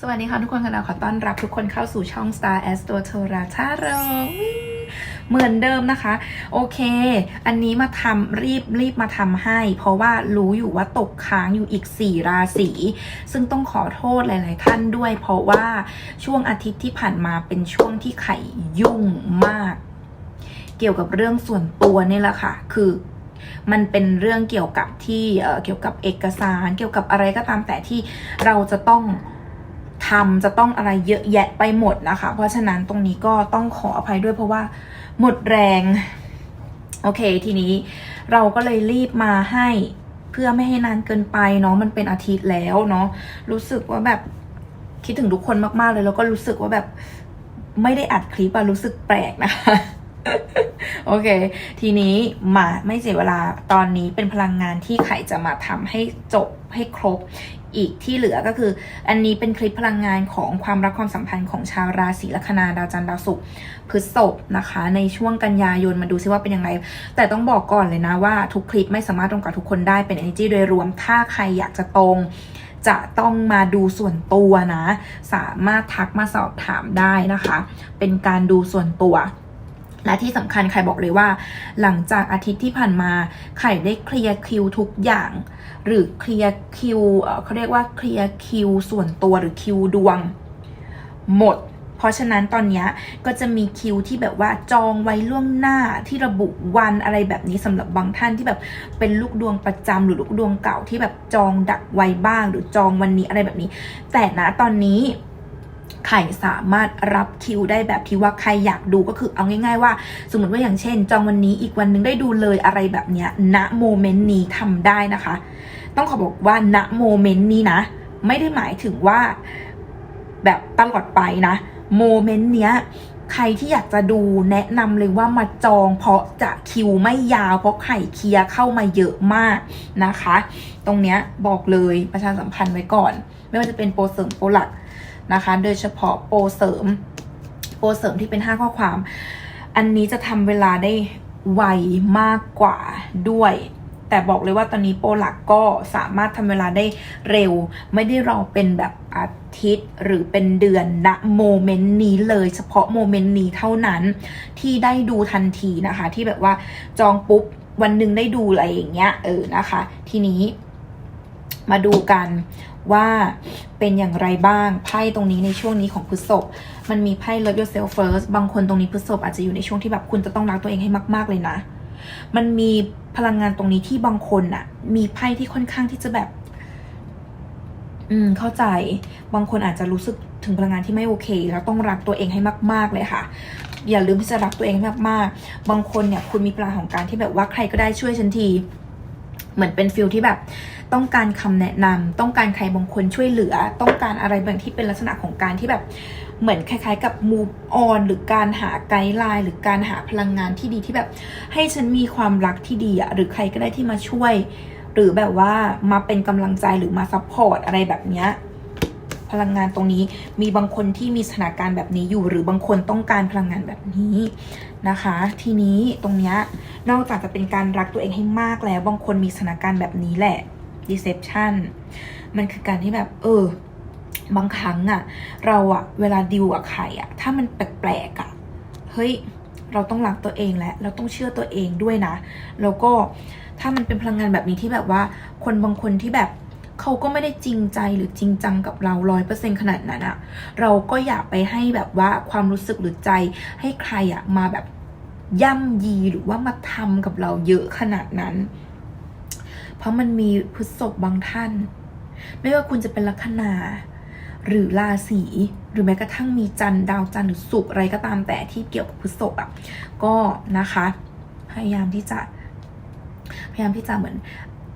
สวัสดีค่ะทุกคนค่ะขอต้อนรับทุกคนเข้าสู่ช่อง Star Astro t o r a ชาโรเหมือนเดิมนะคะ โอเค อันนี้มาทำรีบรีบมาทำให้ เพราะว่ารู้อยู่ว่าตกค้างอยู่อีก 4 ราศีซึ่งต้องขอโทษหลาย ๆ ท่านด้วย เพราะว่าช่วงอาทิตย์ที่ผ่านมาเป็นช่วงที่ไข่ยุ่งมาก เกี่ยวกับเรื่องส่วนตัวนี่แหละค่ะ คือมันเป็นเรื่องเกี่ยวกับที่เเกี่ยวกับเอกสาร เกี่ยวกับอะไรก็ตามแต่ที่เราจะต้อง ทำจะต้องอะไรเยอะแยะไปหมดนะคะ เพราะฉะนั้นตรงนี้ก็ต้องขออภัยด้วยเพราะว่าหมดแรง โอเค ทีนี้เราก็เลยรีบมาให้เพื่อไม่ให้นานเกินไปเนาะมันเป็นอาทิตย์แล้วเนาะรู้สึกว่าแบบคิดถึงทุกคนมากๆเลย แล้วก็รู้สึกว่าแบบไม่ได้อัดคลิปอะรู้สึกแปลกนะคะโอเค ทีนี้มาไม่เสียเวลาตอนนี้เป็นพลังงานที่ไข่จะมาทำให้จบให้ครบ อีกที่เหลือก็คือ อันนี้เป็นคลิปพลังงานของความรักความสัมพันธ์ของชาวราศีลัคนาดาวจันทร์ดาวศุกร์พฤษภนะคะ ในช่วงกันยายนมาดูซิว่าเป็นยังไง แต่ต้องบอกก่อนเลยนะว่าทุกคลิปไม่สามารถตรงกับทุกคนได้เป็น energy โดยรวม ถ้าใครอยากจะตรงจะต้องมาดูส่วนตัวนะ สามารถทักมาสอบถามได้นะคะ เป็นการดูส่วนตัว และที่สำคัญใครบอกเลยว่า หลังจากอาทิตย์ที่ผ่านมาไข่ได้เคลียร์คิวทุกอย่าง หรือเคลียร์คิวเขาเรียกว่าเคลียร์คิวส่วนตัวหรือคิวดวง หมด เพราะฉะนั้นตอนนี้ก็จะมีคิวที่แบบว่าจองไว้ล่วงหน้าที่ระบุวันอะไรแบบนี้สำหรับบางท่านที่แบบเป็นลูกดวงประจำหรือลูกดวงเก่าที่แบบจองดักไว้บ้าง หรือจองวันนี้อะไรแบบนี้ แต่นะตอนนี้ ไข่สามารถรับคิวได้แบบที่ว่าใครอยากดูก็คือเอาง่าย ๆ ว่า สมมติว่าอย่างเช่น จองวันนี้อีกวันหนึงได้ดูเลยอะไรแบบเนี้ยณโมเมนต์นี้ทำได้นะคะ ต้องขอบอกว่าณโมเมนต์นี้นะ ไม่ได้หมายถึงว่าแบบตลอดไปนะโมเมนต์เนี้ยใครที่อยากจะดูแนะนำเลยว่ามาจองเพราะจะคิวไม่ยาว เพราะไข่เคลียเข้ามาเยอะมากนะคะ ตรงเนี้ยบอกเลยประชาสัมพันธ์ไว้ก่อน ไม่ว่าจะเป็นโปรเสริมโปรหลัก นะคะ โดยเฉพาะโปรเสริม โปรเสริมที่เป็น 5 ข้อความ อันนี้จะทำเวลาได้ไวมากกว่าด้วย แต่บอกเลยว่าตอนนี้โปรหลักก็สามารถทำเวลาได้เร็ว ไม่ได้รอเป็นแบบอาทิตย์หรือเป็นเดือนณโมเมนต์นี้เลยเฉพาะโมเมนต์นี้เท่านั้นที่ได้ดูทันทีนะคะ ที่แบบว่าจองปุ๊บวันหนึ่งได้ดูอะไรอย่างเงี้ยเออนะคะ ทีนี้มาดูกัน ว่าเป็นอย่างไรบ้างไพ่ตรงนี้ในช่วงนี้ของพฤษภมันมีไพ่ love yourself first บางคนตรงนี้พฤษภอาจจะอยู่ในช่วงที่แบบคุณจะต้องรักตัวเองให้มาก ๆเลยนะ มันมีพลังงานตรงนี้ที่บางคนอะมีไพ่ที่ค่อนข้างที่จะแบบ อืม เข้าใจ บางคนอาจจะรู้สึกถึงพลังงานที่ไม่โอเค แล้วต้องรักตัวเองให้มาก ๆ เลยค่ะ อย่าลืมที่จะรักตัวเองมากๆ บางคนเนี่ย คุณมีพลังของการที่แบบว่าใครก็ได้ช่วยฉันที เหมือนเป็นฟิลที่แบบ ต้องการคำแนะนำต้องการใครบางคนช่วยเหลือ ต้องการอะไรบางที่เป็นลักษณะของการที่แบบเหมือนคล้ายๆกับ move on หรือการหาไกด์ไลน์หรือการหาพลังงานที่ดีที่แบบ ให้ฉันมีความรักที่ดีอะหรือใครก็ได้ที่มาช่วย หรือแบบว่ามาเป็นกำลังใจหรือมาซัพพอร์ตอะไรแบบเนี้ยพลังงานตรงนี้มีบางคนที่มีสถานการณ์แบบนี้อยู่ หรือบางคนต้องการพลังงานแบบนี้นะคะ ทีนี้ตรงเนี้ยนอกจากจะเป็นการรักตัวเองให้มากแล้ว บางคนมีสถานการณ์แบบนี้แหละ deception มันคือการที่แบบ เออ บางครั้งอะเราอะเวลาดิวกับใครอะถ้ามันแปลกๆอะเฮ้ย เราต้องรักตัวเองและเราต้องเชื่อตัวเองด้วยนะ แล้วก็ถ้ามันเป็นพลังงานแบบนี้ที่แบบว่า คนบางคนที่แบบเขาก็ไม่ได้จริงใจหรือจริงจังกับเราร้อยเปอร์เซ็นขนาดนั้นอะเราก็อย่าไปให้แบบว่าความรู้สึกหรือใจให้ใครอะมาแบบย่ำยีหรือว่ามาทำกับเราเยอะขนาดนั้น เพราะมันมีพฤษภบางท่าน ไม่ว่าคุณจะเป็นลัคนา หรือราศีหรือแม้กระทั่งมีจันทร์ดาวจันทร์หรือศุกร์อะไรก็ตามแต่ที่เกี่ยวกับพฤษภอะก็นะคะ พยายามที่จะพยายามที่จะเหมือน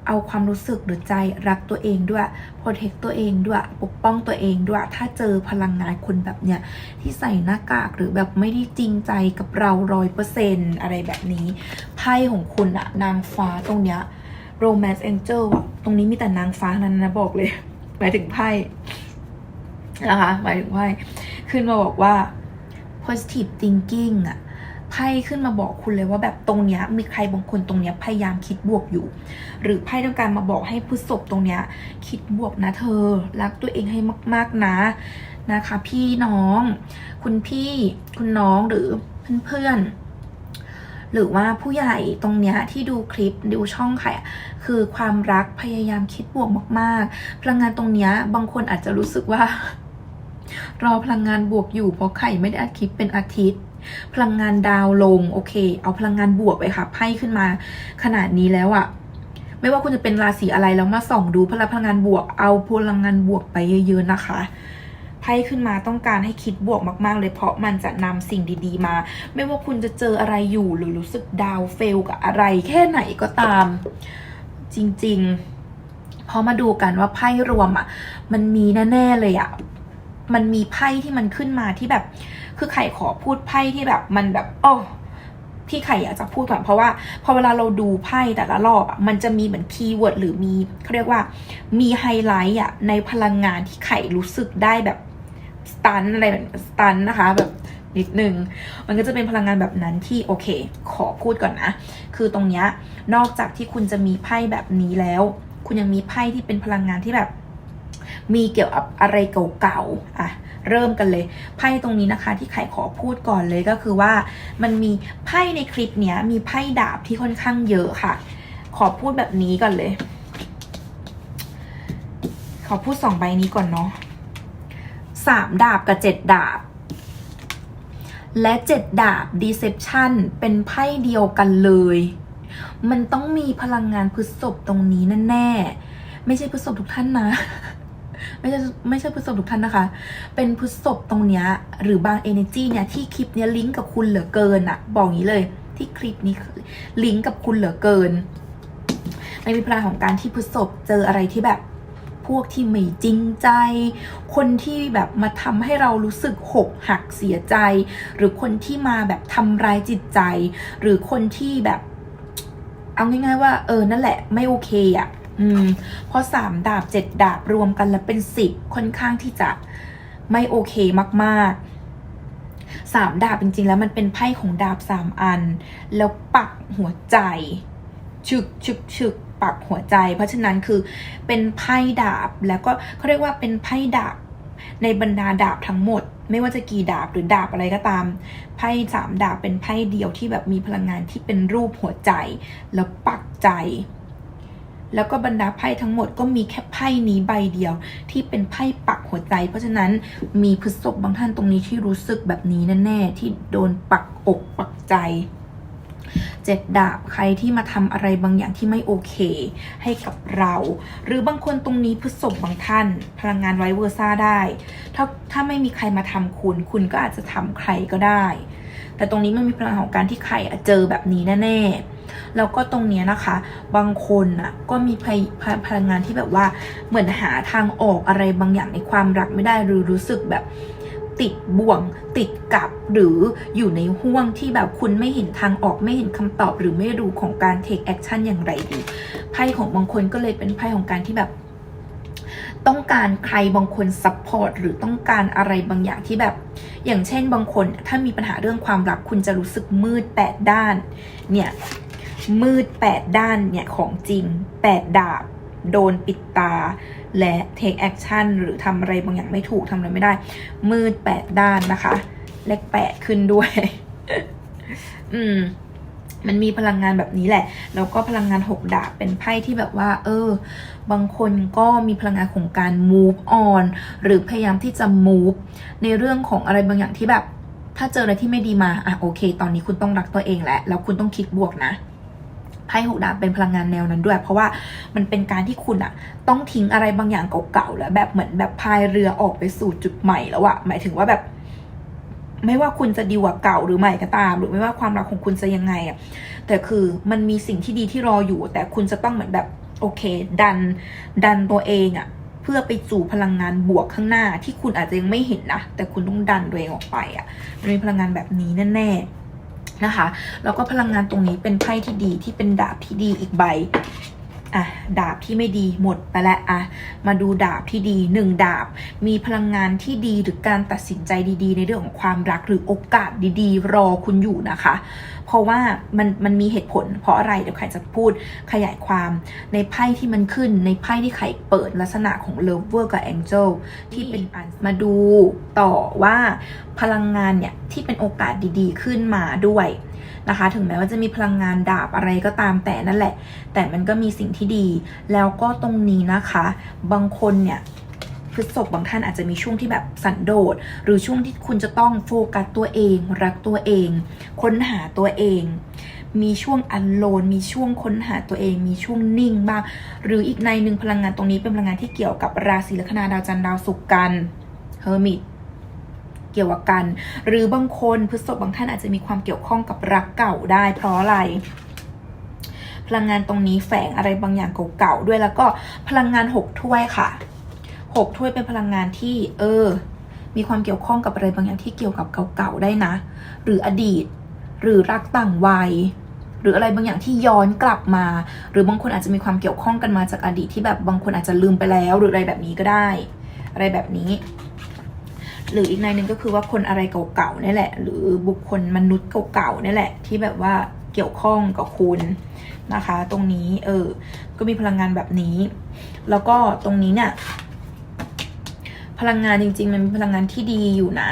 เอาความรู้สึกหรือใจรักตัวเองด้วยโปรเทคตัวเองด้วยปกป้องตัวเองด้วย ถ้าเจอพลังงานคนแบบเนี้ยที่ใส่หน้ากากหรือแบบไม่ได้จริงใจกับเราร้อยเปอร์เซนอะไรแบบนี้ไพ่ของคุณอะนางฟ้าตรงเนี้ย romance angel อะตรงนี้มีแต่นางฟ้านั้นนะบอกเลย หมายถึงไพ่นะคะ หมายถึงไพ่ขึ้นมาบอกว่า positive thinking อะไพ่ขึ้นมาบอกคุณเลยว่าแบบตรงเนี้ยมีใครบางคนตรงเนี้ยพยายามคิดบวกอยู่ หรือไพ่ต้องการมาบอกให้ผู้ศพตรงเนี้ยคิดบวกนะเธอ รักตัวเองให้มาก ๆนะนะคะ พี่น้อง คุณพี่คุณน้องหรือเพื่อนๆ หรือว่าผู้ใหญ่ตรงเนี้ยที่ดูคลิปดูช่องไข่อะคือความรักพยายามคิดบวกมาก ๆ พลังงานตรงเนี้ยบางคนอาจจะรู้สึกว่า รอพลังงานบวกอยู่เพราะไข่ไม่ได้อัดคลิปเป็นอาทิตย์ พลังงานดาวลงโอเค เอาพลังงานบวกไปค่ะไพ่ขึ้นมาขนาดนี้แล้วอะไม่ว่าคุณจะเป็นราศีอะไรแล้วมาส่องดูพลังงานบวก เอาพลังงานบวกไปเยอะ ๆ นะคะ พ่ขึ้นมาต้องการให้คิดบวกมาก ๆ เลยเพราะมันจะนำสิ่งดีๆมา ไม่ว่าคุณจะเจออะไรอยู่หรือรู้สึกดาวเฟลกับอะไรแค่ไหนก็ตาม จริง ๆ พอมาดูกันว่าไพ่รวมอะมันมีแน่ๆเลยอะมันมีไพ่ที่มันขึ้นมาที่แบบ คือไข่ขอพูดไพ่ที่แบบมันแบบโอ้ที่ไข่อยากจะพูดก่อนเพราะว่าพอเวลาเราดูไพ่แต่ละรอบอะมันจะมีเหมือนคีย์เวิร์ดหรือมีเขาเรียกว่ามีไฮไลท์อะในพลังงานที่ไข่รู้สึกได้แบบ ตันอะไรแบบสตันนะคะ แบบนิดนึง มันก็จะเป็นพลังงานแบบนั้นที่โอเค ขอพูดก่อนนะ คือตรงเนี้ยนอกจากที่คุณจะมีไพ่แบบนี้แล้ว คุณยังมีไพ่ที่เป็นพลังงานที่แบบ มีเกี่ยวกับอะไรเก่าๆอะเริ่มกันเลยไพ่ตรงนี้นะคะที่ไข่ขอพูดก่อนเลยก็คือว่า มันมีไพ่ในคลิปเนี้ยมีไพ่ดาบที่ค่อนข้างเยอะค่ะ ขอพูดแบบนี้ก่อนเลย ขอพูดสองใบนี้ก่อนเนาะ สามดาบกับเจ็ดดาบ และเจ็ดดาบ Deception เป็นไพ่เดียวกันเลย มันต้องมีพลังงานพฤษภตรงนี้แน่ๆ ไม่ใช่พฤษภทุกท่านนะไม่ใช่ไม่ใช่พฤษภทุกท่านนะคะ เป็นพฤษภตรงเนี้ยหรือบาง energy เนี่ยที่คลิปเนี้ยลิงก์กับคุณเหลือเกินอะบอกงี้เลยที่คลิปนี้ลิงก์กับคุณเหลือเกิน ในมีพลังของการที่พฤษภเจออะไรที่แบบ วกที่ไม่จริงใจ คนที่แบบมาทำให้เรารู้สึกหกหักเสียใจ หรือคนที่มาแบบทำร้ายจิตใจ หรือคนที่แบบเอาง่ายๆว่า เออนั่นแหละไม่โอเคอะ่ะอืมเพราะสามดาบเจ็ดดาบรวมกันแล้วเป็นสิบค่อนข้างที่จะไม่โอเคมากๆสามดาบจริงๆ แล้วมันเป็นไพ่ของดาบสามอัน แล้วปักหัวใจฉึกฉึกฉึก ปักหัวใจ เพราะฉะนั้นคือเป็นไพ่ดาบแล้วก็เขาเรียกว่าเป็นไพ่ดาบในบรรดาดาบทั้งหมด ไม่ว่าจะกี่ดาบหรือดาบอะไรก็ตามไพ่สามดาบเป็นไพ่เดียวที่แบบมีพลังงานที่เป็นรูปหัวใจ แล้วปักใจ แล้วก็บรรดาไพ่ทั้งหมดก็มีแค่ไพ่นี้ใบเดียว ที่เป็นไพ่ปักหัวใจ เพราะฉะนั้นมีพฤษภบางท่านตรงนี้ที่รู้สึกแบบนี้แน่ๆที่โดนปักอกปักใจ เจ็ดดาบใครที่มาทำอะไรบางอย่างที่ไม่โอเค ให้กับเรา หรือบางคนตรงนี้พฤษภบางท่าน พลังงานไวเวอร์ซ่าได้ ถ้าถ้าไม่มีใครมาทำคุณ คุณก็อาจจะทำใครก็ได้ แต่ตรงนี้มันมีพลังของการที่ใครอะเจอแบบนี้แน่ๆแล้วก็ตรงนี้นะคะ บางคนอะก็มีพพพลังงานที่แบบว่าเหมือนหาทางออกอะไรบางอย่างในความรักไม่ได้หรือรู้สึกแบบ ติดบ่วง ติดกับ หรืออยู่ในห่วงที่แบบคุณไม่เห็นทางออกไม่เห็นคำตอบ หรือไม่รู้ของการ take action อย่างไรดี ไพ่ของบางคนก็เลยเป็นไพ่ของการที่แบบ ต้องการใครบางคนซัพพอร์ตหรือต้องการอะไรบางอย่างที่แบบ อย่างเช่นบางคนถ้ามีปัญหาเรื่องความรักคุณจะรู้สึกมืดแปดด้าน เนี่ยมืดแปดด้านเนี่ยของจริงแปดดาบ โดนปิดตา และ take action หรือทำอะไรบางอย่างไม่ถูกทำอะไรไม่ได้ มืดแปดด้านนะคะ เลขแปดขึ้นด้วย อืม มันมีพลังงานแบบนี้แหละ แล้วก็พลังงานหกดาบเป็นไพ่ที่แบบว่า เออ บางคนก็มีพลังงานของการ move on หรือพยายามที่จะ move ในเรื่องของอะไรบางอย่างที่แบบ ถ้าเจออะไรที่ไม่ดีมา อะโอเค ตอนนี้คุณต้องรักตัวเองแหล้วแล้วคุณต้องคิดบวกนะ ไพ่หกดาบเป็นพลังงานแนวนั้นด้วย เพราะว่ามันเป็นการที่คุณอะต้องทิ้งอะไรบางอย่างเก่าๆแล้วแบบเหมือนแบบพายเรือออกไปสู่จุดใหม่แล้วอะหมายถึงว่าแบบไม่ว่าคุณจะดีกว่าเก่าหรือใหม่ก็ตาม หรือไม่ว่าความรักของคุณจะยังไงอะแต่คือมันมีสิ่งที่ดีที่รออยู่ แต่คุณจะต้องเหมือนแบบโอเค ดัน ดันตัวเองอะเพื่อไปสู่พลังงานบวกข้างหน้าที่คุณอาจจะยังไม่เห็นนะแต่คุณต้องดันตัวเองออกไปอะมันมีพลังงานแบบนี้แน่ๆ นะคะ แล้วก็พลังงานตรงนี้เป็นไพ่ที่ดีที่เป็นดาบที่ดีอีกใบ อะดาบที่ไม่ดีหมดไปแล้วอะมาดูดาบที่ดีหนึ่งดาบ มีพลังงานที่ดีหรือการตัดสินใจดี ๆ ในเรื่องของความรักหรือโอกาสดีๆ รอคุณอยู่นะคะ เพราะว่ามันมันมีเหตุผล เพราะอะไรเดี๋ยวไข่จะพูดขยายความในไพ่ที่มันขึ้นในไพ่ที่ไข่เปิดลักษณะของ Lover กับ Angel ที่เป็นอันมาดูต่อว่าพลังงานเนี่ยที่เป็นโอกาสดีๆ ขึ้นมาด้วย นะคะ ถึงแม้ว่าจะมีพลังงานดาบอะไรก็ตามแต่นั่นแหละ แต่มันก็มีสิ่งที่ดี แล้วก็ตรงนี้นะคะ บางคนเนี่ยพฤษภบางท่านอาจจะมีช่วงที่แบบสันโดษ หรือช่วงที่คุณจะต้องโฟกัสตัวเอง รักตัวเอง ค้นหาตัวเอง มีช่วงอันโลน มีช่วงค้นหาตัวเอง มีช่วงนิ่งบ้าง หรืออีกในหนึ่งพลังงานตรงนี้เป็นพลังงานที่เกี่ยวกับราศีลัคนาดาวจันทร์ดาวศุกร์กันเฮอร์มิต เกี่ยวกับกัน หรือบางคนพฤษภบางท่านอาจจะมีความเกี่ยวข้องกับรักเก่าได้ เพราะอะไรพลังงานตรงนี้แฝงอะไรบางอย่างเก่าๆด้วยแล้วก็พลังงานหกถ้วยค่ะหกถ้วยเป็นพลังงานที่ เออ มีความเกี่ยวข้องกับอะไรบางอย่างที่เกี่ยวกับเก่าๆได้นะ หรืออดีต หรือรักต่างวัย หรืออะไรบางอย่างที่ย้อนกลับมา หรือบางคนอาจจะมีความเกี่ยวข้องกันมาจากอดีตที่แบบบางคนอาจจะลืมไปแล้ว หรืออะไรแบบนี้ก็ได้ อะไรแบบนี้ หรืออีกในหนึ่งก็คือว่าคนอะไรเก่าๆนี่แหละ หรือบุคคลมนุษย์เก่าๆนี่แหละ ที่แบบว่าเกี่ยวข้องกับคุณนะคะ ตรงนี้เออ ก็มีพลังงานแบบนี้ แล้วก็ตรงนี้เนี่ยพลังงานจริง ๆ มันมีพลังงานที่ดีอยู่นะ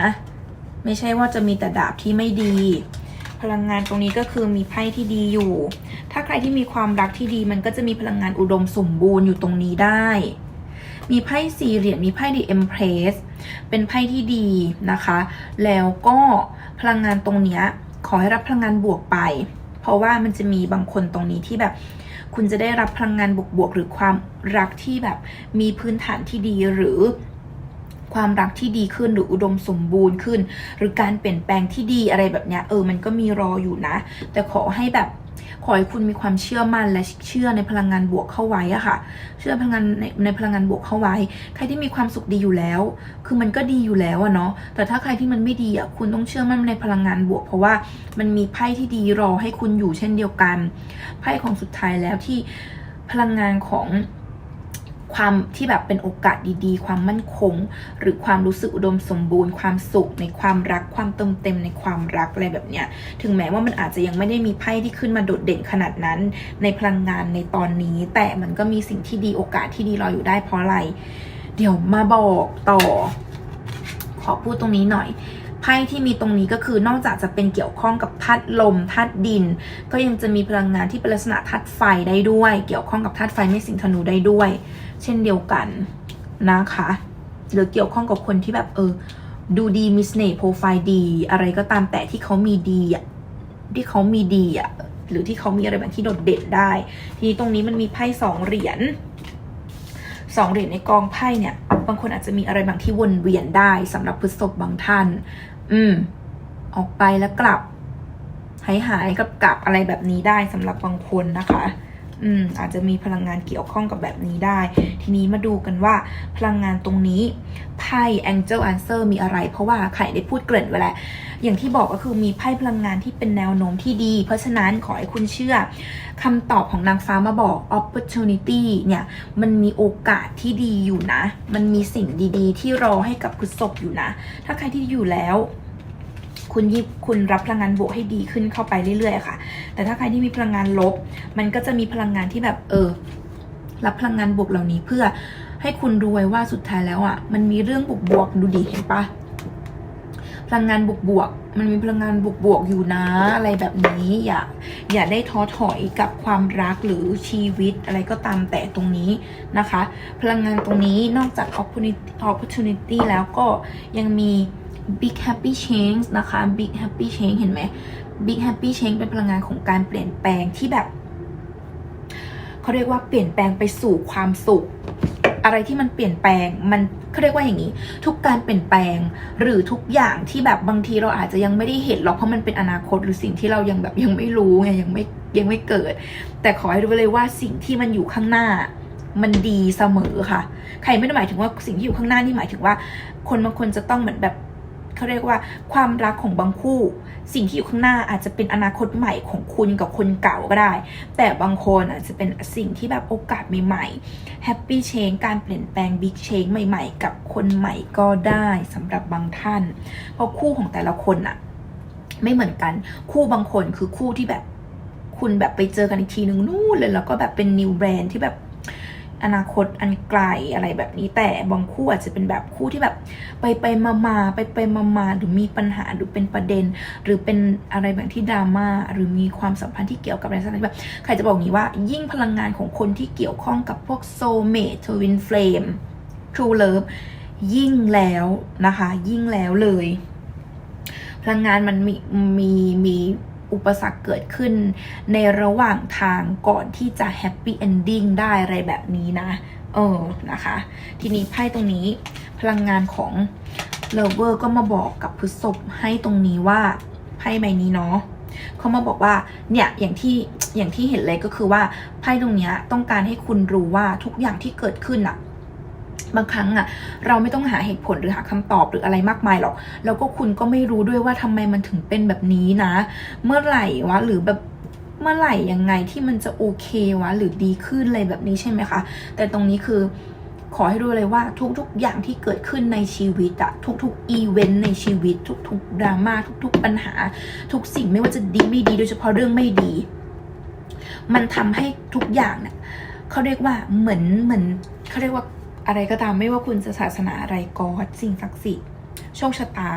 ไม่ใช่ว่าจะมีแต่ดาบที่ไม่ดี พลังงานตรงนี้ก็คือมีไพ่ที่ดีอยู่ ถ้าใครที่มีความรักที่ดีมันก็จะมีพลังงานอุดมสมบูรณ์อยู่ตรงนี้ได้ มีไพ่สี่เหรียญมีไพ่ดีเอ็มเพรส เป็นไพ่ที่ดีนะคะ แล้วก็พลังงานตรงเนี้ยขอให้รับพลังงานบวกไป เพราะว่ามันจะมีบางคนตรงนี้ที่แบบคุณจะได้รับพลังงานบวกๆหรือความรักที่แบบมีพื้นฐานที่ดีหรือความรักที่ดีขึ้นหรืออุดมสมบูรณ์ขึ้น หรือการเปลี่ยนแปลงที่ดีอะไรแบบเนี้ยเออมันก็มีรออยู่นะ แต่ขอให้แบบ ขอให้คุณมีความเชื่อมั่นและเชื่อในพลังงานบวกเข้าไว้อะค่ะ เชื่อพลังงานในในพลังงานบวกเข้าไว้ ใครที่มีความสุขดีอยู่แล้ว คือมันก็ดีอยู่แล้วอะเนาะ แต่ถ้าใครที่มันไม่ดีอะคุณต้องเชื่อมั่นในพลังงานบวก เพราะว่ามันมีไพ่ที่ดีรอให้คุณอยู่เช่นเดียวกัน ไพ่ของสุดท้ายแล้วที่พลังงานของ ความที่แบบเป็นโอกาสดีๆ ความมั่นคง หรือความรู้สึกอุดมสมบูรณ์ ความสุขในความรัก ความเติมเต็มในความรักอะไรแบบเนี้ย ถึงแม้ว่ามันอาจจะยังไม่ได้มีไพ่ที่ขึ้นมาโดดเด่นขนาดนั้น ในพลังงานในตอนนี้ แต่มันก็มีสิ่งที่ดีโอกาสที่ดีรออยู่ได้เพราะอะไร เดี๋ยวมาบอกต่อ ขอพูดตรงนี้หน่อยไพ่ที่มีตรงนี้ก็คือนอกจากจะเป็นเกี่ยวข้องกับธาตุลมธาตุดิน ก็ยังจะมีพลังงานที่เป็นลักษณะธาตุไฟได้ด้วย เกี่ยวข้องกับธาตุไฟไม่สิงธนูได้ด้วย เช่นเดียวกันนะคะ หรือเกี่ยวข้องกับคนที่แบบเออ ดูดีมีเสน่ห์โปรไฟล์ดี อะไรก็ตามแต่ที่เขามีดีอะที่เขามีดีอะหรือที่เขามีอะไรแบบที่โดดเด่นได้ ทีนี้ตรงนี้มันมีไพ่สองเหรียญสองเหรียญในกองไพ่เนี่ย บางคนอาจจะมีอะไรบางที่วนเวียนได้สำหรับพฤษภบางท่าน อืม ออกไปแล้วกลับหายหายกับกลับอะไรแบบนี้ได้สำหรับบางคนนะคะ อืมอาจจะมีพลังงานเกี่ยวข้องกับแบบนี้ได้ ทีนี้มาดูกันว่าพลังงานตรงนี้ไพ่ Angel Answer มีอะไร เพราะว่าไข่ได้พูดเกริ่นไว้แล้วอย่างที่บอกก็คือมีไพ่พลังงานที่เป็นแนวโน้มที่ดี เพราะฉะนั้นขอให้คุณเชื่อคำตอบของนางฟ้ามาบอก opportunity เนี่ย มันมีโอกาสที่ดีอยู่นะ มันมีสิ่งดีๆ ที่รอให้กับคุณศพอยู่นะ ถ้าใครที่อยู่แล้ว คุณยิบคุณรับพลังงานบวกให้ดีขึ้นเข้าไปเรื่อยๆค่ะ แต่ถ้าใครที่มีพลังงานลบ มันก็จะมีพลังงานที่แบบเออ รับพลังงานบวกเหล่านี้เพื่อให้คุณรู้ไว้ว่าสุดท้ายแล้วอะ มันมีเรื่องบวกบวกดูดีเห็นปะพลังงานบวกบวกมันมีพลังงานบวกบวกอยู่นะ อะไรแบบนี้อย่าอย่าได้ท้อถอยกับความรักหรือชีวิตอะไรก็ตามแต่ตรงนี้นะคะ พลังงานตรงนี้นอกจาก opportunity แล้วก็ยังมี big happy change นะคะ big happy change เห็นไหม big happy change เป็นพลังงานของการเปลี่ยนแปลงที่แบบเขาเรียกว่าเปลี่ยนแปลงไปสู่ความสุข อะไรที่มันเปลี่ยนแปลงมันเขาเรียกว่าอย่างนี้ ทุกการเปลี่ยนแปลงหรือทุกอย่างที่แบบบางทีเราอาจจะยังไม่ได้เห็นหรอกเพราะมันเป็นอนาคตหรือสิ่งที่เรายังแบบยังไม่รู้ไงยังไม่ยังไม่เกิด แต่ขอให้รู้เลยว่าสิ่งที่มันอยู่ข้างหน้ามันดีเสมอค่ะ ใครไม่ได้หมายถึงว่าสิ่งที่อยู่ข้างหน้านี่หมายถึงว่า คนบางคนจะต้องเหมือนแบบ เขาเรียกว่าความรักของบางคู่ สิ่งที่อยู่ข้างหน้าอาจจะเป็นอนาคตใหม่ของคุณกับคนเก่าก็ได้ แต่บางคนอาจจะเป็นสิ่งที่แบบโอกาสใหม่ๆแฮปปี้เชงการเปลี่ยนแปลงบิ๊กเชงใหม่ ๆ กับคนใหม่ก็ได้สำหรับบางท่าน เพราะคู่ของแต่ละคนอะไม่เหมือนกันคู่บางคนคือคู่ที่แบบคุณแบบไปเจอกันอีกทีนึงนู่นเลยแล้วก็แบบเป็นนิวแบรนด์ที่แบบ อนาคตอันไกลอะไรแบบนี้ แต่บางคู่อาจจะเป็นแบบคู่ที่แบบ ไปไปมามาไปไปมามาหรือมีปัญหาหรือเป็นประเด็น หรือเป็นอะไรแบบที่ดราม่าหรือมีความสัมพันธ์ที่เกี่ยวกับอะไรสักอย่างแบบใครจะบอกงี้ว่า ยิ่งพลังงานของคนที่เกี่ยวข้องกับพวกโซเมททวินเฟลมทรูเลิฟยิ่งแล้วนะคะ ยิ่งแล้วเลย พลังงานมันมีมีมี อุปสรรคเกิดขึ้นในระหว่างทางก่อนที่จะแฮปปี้เอนดิ้งได้อะไรแบบนี้นะ เออนะคะ ทีนี้ไพ่ตรงนี้พลังงานของเลเวอร์ก็มาบอกกับพฤษภให้ตรงนี้ว่าไพ่ใบนี้เนาะเขามาบอกว่าเนี่ยอย่างที่อย่างที่เห็นเลยก็คือว่าไพ่ตรงเนี้ยต้องการให้คุณรู้ว่าทุกอย่างที่เกิดขึ้นอะ บางครั้งอะเราไม่ต้องหาเหตุผลหรือหาคำตอบหรืออะไรมากมายหรอก แล้วก็คุณก็ไม่รู้ด้วยว่าทำไมมันถึงเป็นแบบนี้นะ เมื่อไหร่วะหรือแบบเมื่อไหร่ยังไงที่มันจะโอเควะ หรือดีขึ้นอะไรแบบนี้ใช่ไหมคะ แต่ตรงนี้คือขอให้รู้เลยว่าทุกๆ อย่างที่เกิดขึ้นในชีวิตอะทุกๆอีเวนต์ในชีวิต ทุกๆดราม่าทุก ๆ ปัญหา ทุกสิ่งไม่ว่าจะดีไม่ดี โดยเฉพาะเรื่องไม่ดี มันทำให้ทุกอย่างเนี่ยเขาเรียกว่าเหมือนเหมือนเขาเรียกว่า อะไรก็ตามไม่ว่าคุณจะศาสนาอะไรกอสิ่งศักดิ์สิทธิ์โชคชะตา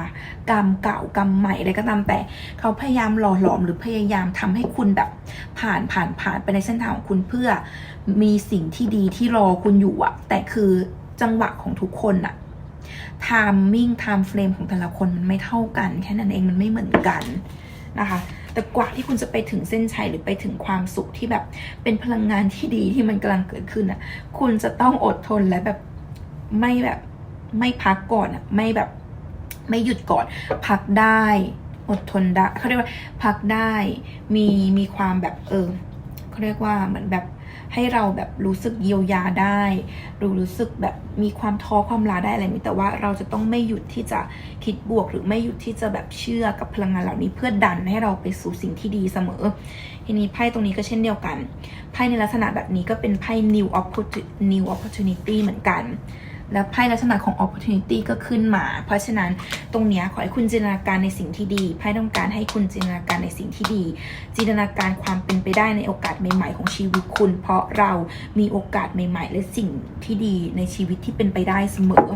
กรรมเก่ากรรมใหม่อะไรก็ตามแต่ เขาพยายามหล่อหลอมหรือพยายามทำให้คุณแบบ ผ่านผ่านผ่านไปในเส้นทางของคุณเพื่อมีสิ่งที่ดีที่รอคุณอยู่อะแต่คือจังหวะของทุกคนอะไทมิ่งไทม์เฟรมของแต่ละคนมันไม่เท่ากัน แค่นั้นเองมันไม่เหมือนกันนะคะ แต่กว่าที่คุณจะไปถึงเส้นชัยหรือไปถึงความสุขที่แบบเป็นพลังงานที่ดีที่มันกำลังเกิดขึ้นอะ คุณจะต้องอดทนและแบบไม่แบบไม่พักก่อนอะ ไม่แบบไม่หยุดก่อน พักได้ อดทนได้เขาเรียกว่าพักได้มีมีความแบบเออเขาเรียกว่าเหมือนแบบ ให้เราแบบรู้สึกเยียวยาได้รู้รู้สึกแบบมีความท้อความลาได้อะไรนี้แต่ว่าเราจะต้องไม่หยุดที่จะคิดบวก หรือไม่หยุดที่จะแบบเชื่อกับพลังงานเหล่านี้เพื่อดันให้เราไปสู่สิ่งที่ดีเสมอ ทีนี้ไพ่ตรงนี้ก็เช่นเดียวกันไพ่ในลักษณะแบบนี้ก็เป็นไพ่ new opportunity new opportunity เหมือนกัน แล้วไพ่ลักษณะของ opportunity ก็ขึ้นมา เพราะฉะนั้นตรงนี้ขอให้คุณจินตนาการในสิ่งที่ดีไพ่ต้องการให้คุณจินตนาการในสิ่งที่ดี จินตนาการความเป็นไปได้ในโอกาสใหม่ ๆ ของชีวิตคุณ เพราะเรามีโอกาสใหม่ ๆ และสิ่งที่ดีในชีวิตที่เป็นไปได้เสมอ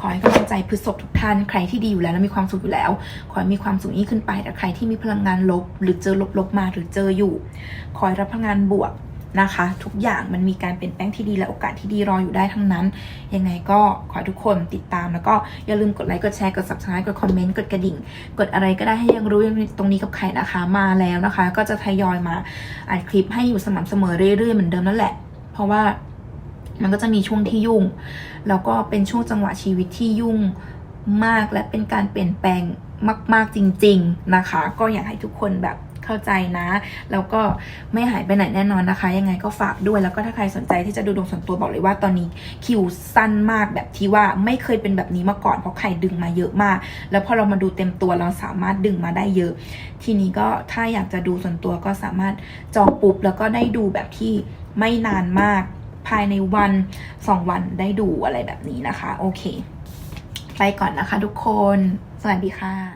ขอให้กำลังใจพฤษภทุกท่าน ใครที่ดีอยู่แล้วและมีความสุขอยู่แล้ว ขอให้มีความสุขยิ่งขึ้นไปแต่ใครที่มีพลังงานลบ หรือเจอลบๆมาหรือเจออยู่ ขอให้รับพลังงานบวก นะคะ ทุกอย่างมันมีการเปลี่ยนแปลงที่ดีและโอกาสที่ดีรออยู่ได้ทั้งนั้น ยังไงก็ขอทุกคนติดตาม แล้วก็อย่าลืมกดไลค์กดแชร์กด subscribe กดคอมเมนต์กดกระดิ่ง กดอะไรก็ได้ให้ยังรู้ยังตรงนี้กับใครนะคะ มาแล้วนะคะ ก็จะทยอยมาอัดคลิปให้อยู่สม่ำเสมอเรื่อยๆเหมือนเดิมนั่นแหละ เพราะว่ามันก็จะมีช่วงที่ยุ่ง แล้วก็เป็นช่วงจังหวะชีวิตที่ยุ่งมากและเป็นการเปลี่ยนแปลงมาก ๆจริง ๆนะคะ ก็อยากให้ทุกคนแบบ เข้าใจนะแล้วก็ไม่หายไปไหนแน่นอนนะคะ ยังไงก็ฝากด้วยแล้วก็ถ้าใครสนใจที่จะดูดวงส่วนตัวบอกเลยว่าตอนนี้คิวสั้นมากแบบที่ว่าไม่เคยเป็นแบบนี้มาก่อนเพราะใครดึงมาเยอะมาก แล้วพอเรามาดูเต็มตัวเราสามารถดึงมาได้เยอะ ทีนี้ก็ถ้าอยากจะดูส่วนตัวก็สามารถจองปุ๊บแล้วก็ได้ดูแบบที่ไม่นานมากภายในวันสองวันได้ดูอะไรแบบนี้นะคะ โอเค ไปก่อนนะคะทุกคน สวัสดีค่ะ